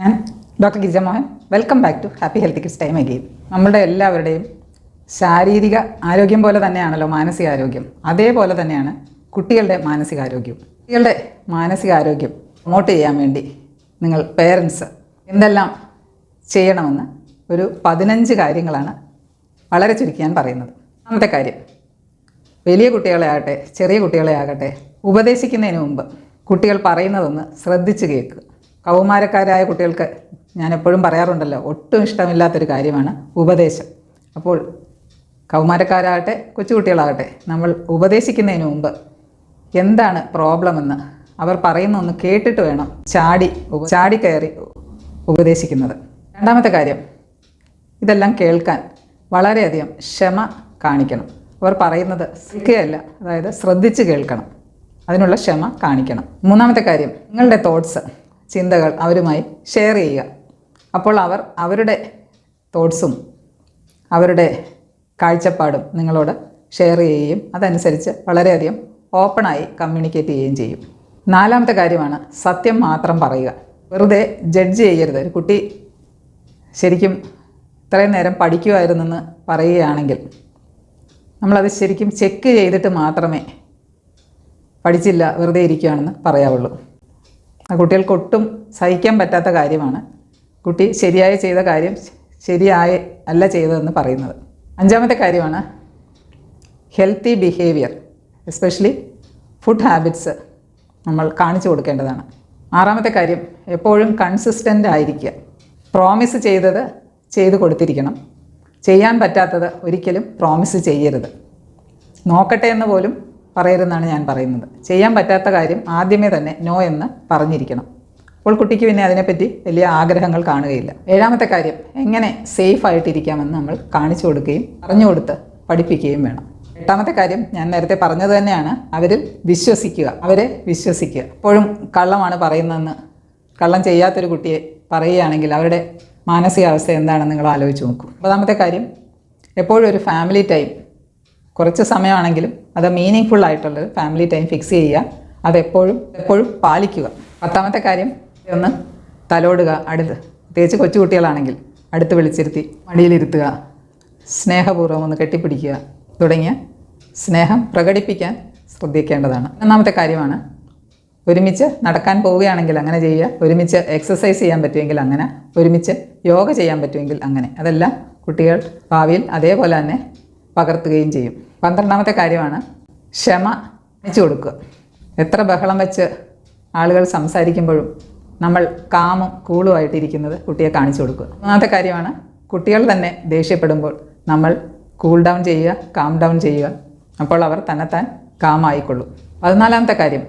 ഞാൻ doctor Girija Mohan welcome back to happy health kids time again നമ്മളുടെ എല്ലാവരുടെയും ശാരീരിക ആരോഗ്യം പോലെ തന്നെയാണല്ലോ മാനസികാരോഗ്യം അതേപോലെ തന്നെയാണ് കുട്ടികളുടെ മാനസികാരോഗ്യം കുട്ടികളുടെ മാനസികാരോഗ്യം പ്രൊമോട്ട് ചെയ്യാൻ വേണ്ടി നിങ്ങൾ പേരൻസ് എന്തെല്ലാം ചെയ്യണമെന്ന് ഒരു പതിനഞ്ച് കാര്യങ്ങളാണ് വളരെ ചുരുക്കി ഞാൻ പറയുന്നത്. ഒന്നാമത്തെ കാര്യം വലിയ കുട്ടികളെ ആകട്ടെ ചെറിയ കുട്ടികളെ ആകട്ടെ ഉപദേശിക്കുന്നതിന് മുമ്പ് കുട്ടികൾ പറയുന്നതൊന്ന് ശ്രദ്ധിച്ച് കേൾക്കുക. കൗമാരക്കാരായ കുട്ടികൾക്ക് ഞാൻ എപ്പോഴും പറയാറുണ്ടല്ലോ ഒട്ടും ഇഷ്ടമില്ലാത്തൊരു കാര്യമാണ് ഉപദേശം. അപ്പോൾ കൗമാരക്കാരാകട്ടെ കൊച്ചുകുട്ടികളാകട്ടെ നമ്മൾ ഉപദേശിക്കുന്നതിന് മുമ്പ് എന്താണ് പ്രോബ്ലം എന്ന് അവർ പറയുന്ന ഒന്ന് കേട്ടിട്ട് വേണം ചാടി ചാടി കയറി ഉപദേശിക്കുന്നത്. രണ്ടാമത്തെ കാര്യം ഇതെല്ലാം കേൾക്കാൻ വളരെയധികം ക്ഷമ കാണിക്കണം. അവർ പറയുന്നത് ശ്രദ്ധിക്കുകയല്ല അതായത് ശ്രദ്ധിച്ച് കേൾക്കണം. അതിനുള്ള ക്ഷമ കാണിക്കണം. മൂന്നാമത്തെ കാര്യം നിങ്ങളുടെ തോട്ട്സ് ചിന്തകൾ അവരുമായി ഷെയർ ചെയ്യുക. അപ്പോൾ അവർ അവരുടെ തോട്ട്സും അവരുടെ കാഴ്ചപ്പാടും നിങ്ങളോട് ഷെയർ ചെയ്യുകയും അതനുസരിച്ച് വളരെയധികം ഓപ്പണായി കമ്മ്യൂണിക്കേറ്റ് ചെയ്യുകയും ചെയ്യും. നാലാമത്തെ കാര്യമാണ് സത്യം മാത്രം പറയുക. വെറുതെ ജഡ്ജ് ചെയ്യരുത്. ഒരു കുട്ടി ശരിക്കും ഇത്രയും നേരം പഠിക്കുമായിരുന്നെന്ന് പറയുകയാണെങ്കിൽ നമ്മളത് ശരിക്കും ചെക്ക് ചെയ്തിട്ട് മാത്രമേ പഠിച്ചില്ല വെറുതെ ഇരിക്കുകയാണെന്ന് പറയാവുള്ളൂ. കുട്ടികൾക്ക് ഒട്ടും സഹിക്കാൻ പറ്റാത്ത കാര്യമാണ്. കുട്ടി ശരിയായി ചെയ്ത കാര്യം ശരിയായി അല്ല ചെയ്തതെന്ന് പറയുന്നത്. അഞ്ചാമത്തെ കാര്യമാണ് healthy behaviour especially food habits നമ്മൾ കാണിച്ചു കൊടുക്കേണ്ടതാണ്. ആറാമത്തെ കാര്യം എപ്പോഴും കൺസിസ്റ്റന്റ് ആയിരിക്കുക. പ്രോമിസ് ചെയ്തത് ചെയ്തു കൊടുത്തിരിക്കണം. ചെയ്യാൻ പറ്റാത്തത് ഒരിക്കലും പ്രോമിസ് ചെയ്യരുത്. നോക്കട്ടെ എന്ന് പോലും പറയരുതെന്നാണ് ഞാൻ പറയുന്നത്. ചെയ്യാൻ പറ്റാത്ത കാര്യം ആദ്യമേ തന്നെ നോ എന്ന് പറഞ്ഞിരിക്കണം. അപ്പോൾ കുട്ടിക്ക് പിന്നെ അതിനെപ്പറ്റി വലിയ ആഗ്രഹങ്ങൾ കാണുകയില്ല. ഏഴാമത്തെ കാര്യം എങ്ങനെ സേഫ് ആയിട്ടിരിക്കാമെന്ന് നമ്മൾ കാണിച്ചു കൊടുക്കുകയും പറഞ്ഞു കൊടുത്ത് പഠിപ്പിക്കുകയും വേണം. എട്ടാമത്തെ കാര്യം ഞാൻ നേരത്തെ പറഞ്ഞത് തന്നെയാണ് അവരിൽ വിശ്വസിക്കുക. അവരെ വിശ്വസിക്കുക. എപ്പോഴും കള്ളമാണ് പറയുന്നതെന്ന് കള്ളം ചെയ്യാത്തൊരു കുട്ടിയെ പറയുകയാണെങ്കിൽ അവരുടെ മാനസികാവസ്ഥ എന്താണെന്ന് നിങ്ങൾ ആലോചിച്ച് നോക്കും. ഒമ്പതാമത്തെ കാര്യം എപ്പോഴും ഒരു ഫാമിലി ടൈം കുറച്ച് സമയമാണെങ്കിലും അത് മീനിങ് ഫുൾ ആയിട്ടുള്ളത് ഫാമിലി ടൈം ഫിക്സ് ചെയ്യുക. അതെപ്പോഴും എപ്പോഴും പാലിക്കുക. പത്താമത്തെ കാര്യം ഒന്ന് തലോടുക അടുത്ത്. പ്രത്യേകിച്ച് കൊച്ചുകുട്ടികളാണെങ്കിൽ അടുത്ത് വിളിച്ചിരുത്തി മടിയിലിരുത്തുക സ്നേഹപൂർവം ഒന്ന് കെട്ടിപ്പിടിക്കുക തുടങ്ങിയ സ്നേഹം പ്രകടിപ്പിക്കാൻ ശ്രദ്ധിക്കേണ്ടതാണ്. ഒന്നാമത്തെ കാര്യമാണ് ഒരുമിച്ച് നടക്കാൻ പോവുകയാണെങ്കിൽ അങ്ങനെ ചെയ്യുക ഒരുമിച്ച് എക്സസൈസ് ചെയ്യാൻ പറ്റുമെങ്കിൽ അങ്ങനെ ഒരുമിച്ച് യോഗ ചെയ്യാൻ പറ്റുമെങ്കിൽ അങ്ങനെ. അതെല്ലാം കുട്ടികൾ ഭാവിയിൽ അതേപോലെ തന്നെ പകർത്തുകയും ചെയ്യും. പന്ത്രണ്ടാമത്തെ കാര്യമാണ് ക്ഷമ അണിച്ചു കൊടുക്കുക. എത്ര ബഹളം വെച്ച് ആളുകൾ സംസാരിക്കുമ്പോഴും നമ്മൾ കാമും കൂളുമായിട്ടിരിക്കുന്നത് കുട്ടിയെ കാണിച്ചു കൊടുക്കുക. മൂന്നാമത്തെ കാര്യമാണ് കുട്ടികൾ തന്നെ ദേഷ്യപ്പെടുമ്പോൾ നമ്മൾ കൂൾ ഡൗൺ ചെയ്യുക കാം ഡൗൺ ചെയ്യുക. അപ്പോൾ അവർ തന്നെത്താൻ കാമായിക്കൊള്ളും പതിനാലാമത്തെ കാര്യം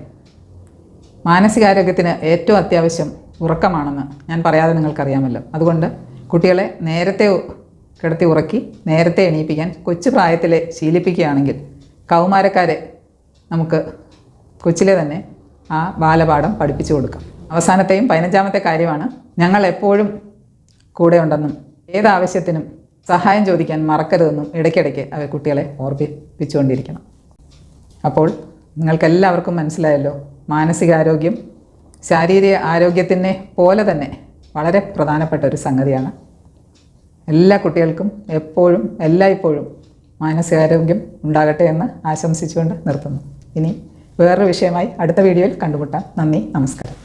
മാനസികാരോഗ്യത്തിന് ഏറ്റവും അത്യാവശ്യം ഉറക്കമാണെന്ന് ഞാൻ പറയാതെ നിങ്ങൾക്കറിയാമല്ലോ. അതുകൊണ്ട് കുട്ടികളെ നേരത്തെ കിടത്തി ഉറക്കി നേരത്തെ എണീപ്പിക്കാൻ കൊച്ചു പ്രായത്തിലെ ശീലിപ്പിക്കുകയാണെങ്കിൽ കൗമാരക്കാരെ നമുക്ക് കൊച്ചിലെ തന്നെ ആ ബാലപാഠം പഠിപ്പിച്ചു കൊടുക്കാം. അവസാനത്തെയും പതിനഞ്ചാമത്തെ കാര്യമാണ് ഞങ്ങൾ എപ്പോഴും കൂടെ ഉണ്ടെന്നും ഏതാവശ്യത്തിനും സഹായം ചോദിക്കാൻ മറക്കരുതെന്നും ഇടയ്ക്കിടയ്ക്ക് അവർ കുട്ടികളെ ഓർപ്പിപ്പിച്ചുകൊണ്ടിരിക്കണം അപ്പോൾ നിങ്ങൾക്കെല്ലാവർക്കും മനസ്സിലായല്ലോ മാനസികാരോഗ്യം ശാരീരിക ആരോഗ്യത്തിനെ പോലെ തന്നെ വളരെ പ്രധാനപ്പെട്ട ഒരു സംഗതിയാണ്. എല്ലാ കുട്ടികൾക്കും എപ്പോഴും എല്ലായ്പ്പോഴും മാനസികാരോഗ്യം ഉണ്ടാകട്ടെ എന്ന് ആശംസിച്ചുകൊണ്ട് നിർത്തുന്നു. ഇനി വേറൊരു വിഷയമായി അടുത്ത വീഡിയോയിൽ കണ്ടുമുട്ടാം. നന്ദി നമസ്കാരം.